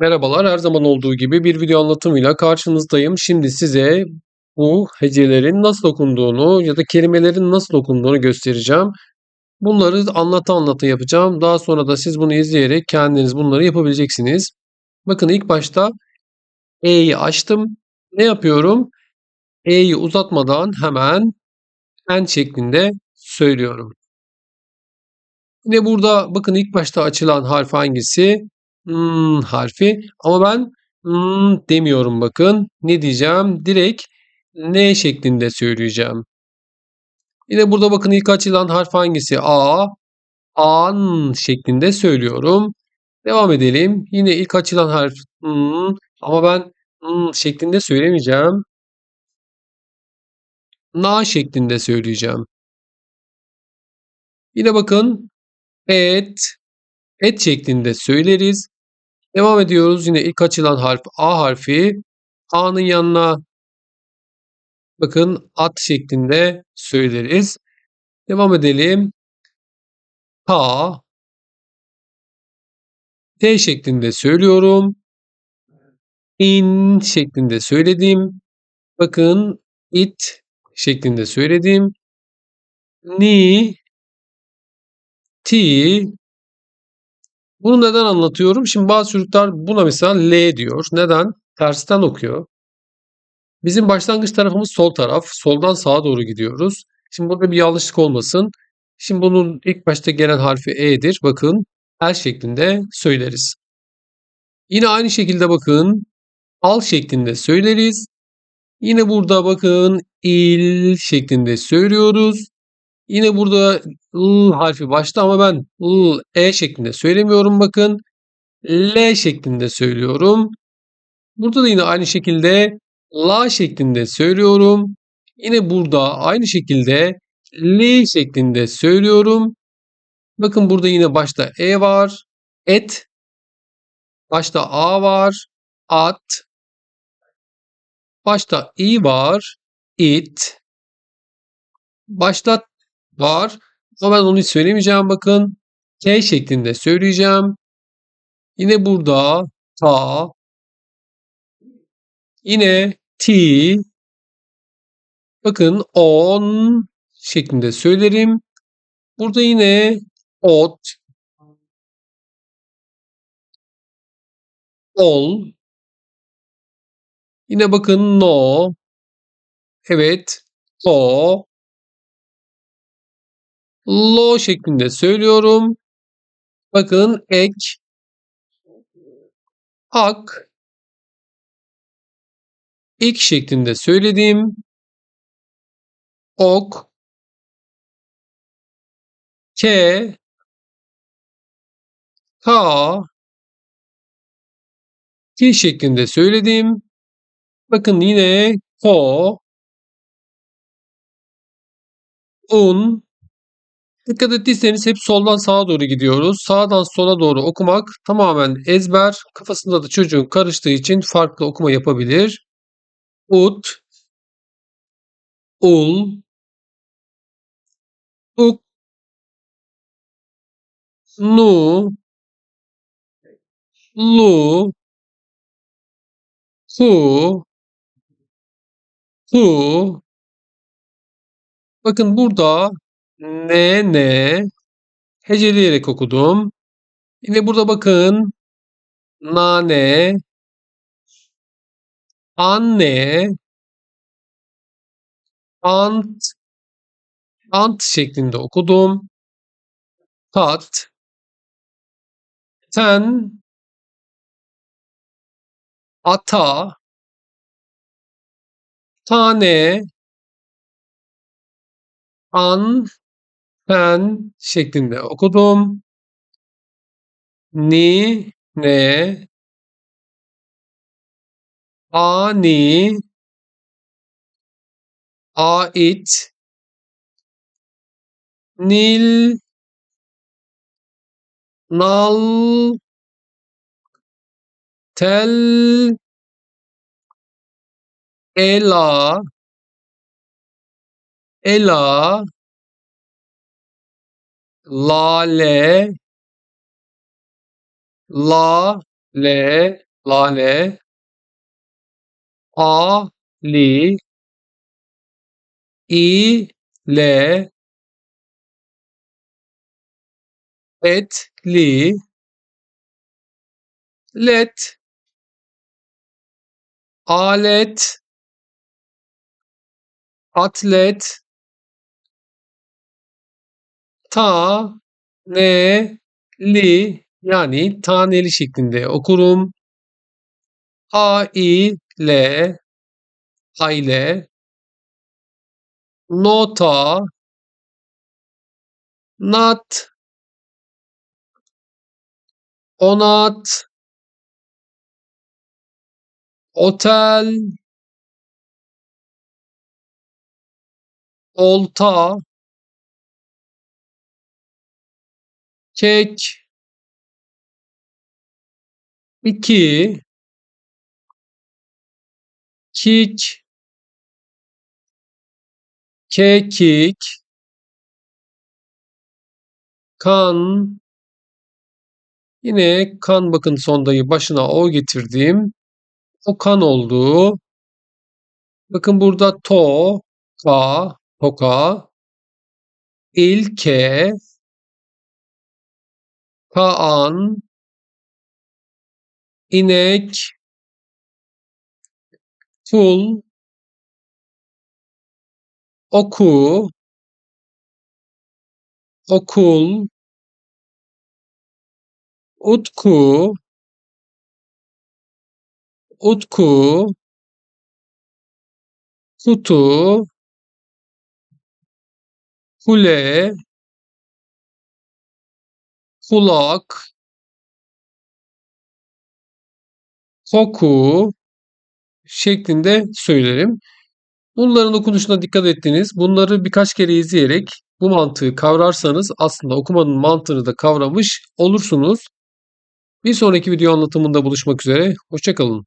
Merhabalar, her zaman olduğu gibi bir video anlatımıyla karşınızdayım. Şimdi size bu hecelerin nasıl okunduğunu ya da kelimelerin nasıl okunduğunu göstereceğim. Bunları anlata anlata yapacağım. Daha sonra da siz bunu izleyerek kendiniz bunları yapabileceksiniz. Bakın ilk başta E'yi açtım. Ne yapıyorum? E'yi uzatmadan hemen en şeklinde söylüyorum. Yine burada bakın ilk başta açılan harf hangisi? Hmm, harfi. Ama ben hmm, demiyorum bakın. Ne diyeceğim? Direkt N şeklinde söyleyeceğim. Yine burada bakın ilk açılan harf hangisi? A. An şeklinde söylüyorum. Devam edelim. Yine ilk açılan harf hmm, ama ben hmm şeklinde söylemeyeceğim. Na şeklinde söyleyeceğim. Yine bakın et, et şeklinde söyleriz. Devam ediyoruz. Yine ilk açılan harf A harfi. A'nın yanına bakın at şeklinde söyleriz. Devam edelim. Ta T şeklinde söylüyorum. In şeklinde söyledim. Bakın it şeklinde söyledim. Ni ti bunu neden anlatıyorum? Şimdi bazı çocuklar buna mesela L diyor. Neden? Tersten okuyor. Bizim başlangıç tarafımız sol taraf. Soldan sağa doğru gidiyoruz. Şimdi burada bir yanlışlık olmasın. Şimdi bunun ilk başta gelen harfi E'dir. Bakın el şeklinde söyleriz. Yine aynı şekilde bakın al şeklinde söyleriz. Yine burada bakın il şeklinde söylüyoruz. Yine burada ı harfi başta ama ben ı, e şeklinde söylemiyorum bakın. L şeklinde söylüyorum. Burada da yine aynı şekilde la şeklinde söylüyorum. Yine burada aynı şekilde l şeklinde söylüyorum. Bakın burada yine başta e var. Et. Başta a var. At. Başta i var. It. Başta var. Ama ben onu hiç söylemeyeceğim bakın. K şeklinde söyleyeceğim. Yine burada ta. Yine t. Bakın on şeklinde söylerim. Burada yine ot. Ol. Yine bakın no. Evet. O. Lo şeklinde söylüyorum. Bakın ek. Ak. İk şeklinde söyledim. Ok. K. K. K şeklinde söyledim. Bakın yine ko. Un. Dikkat ettiyseniz hep soldan sağa doğru gidiyoruz. Sağdan sola doğru okumak tamamen ezber. Kafasında da çocuğun karıştığı için farklı okuma yapabilir. Ut, ul, uk, nu, lu, hu, hu. Bakın burada ne ne? Heceleyerek okudum. Yine burada bakın. Nane, anne, ant, ant şeklinde okudum. Tat, ten, ata, tane, an, pen şeklinde okudum. Ni, ne, ani, ait, nil, nal, tel, ela, ela, lale, la, le, lale, a, li, i, le, et, li, let, alet, atlet, ta, ne, li yani taneli şeklinde okurum. A, i, le, aile, nota, nat, onat, otel, olta, kek, iki, kik, kekik, kan, yine kan bakın sondayı başına o getirdim. O kan oldu. Bakın burada to, ka, toka, ilke, kaan, inek, kul, oku, okul, utku, utku, kutu, kule, kulak, koku şeklinde söylerim. Bunların okunuşuna dikkat ettiniz. Bunları birkaç kere izleyerek bu mantığı kavrarsanız aslında okumanın mantığını da kavramış olursunuz. Bir sonraki video anlatımında buluşmak üzere. Hoşçakalın.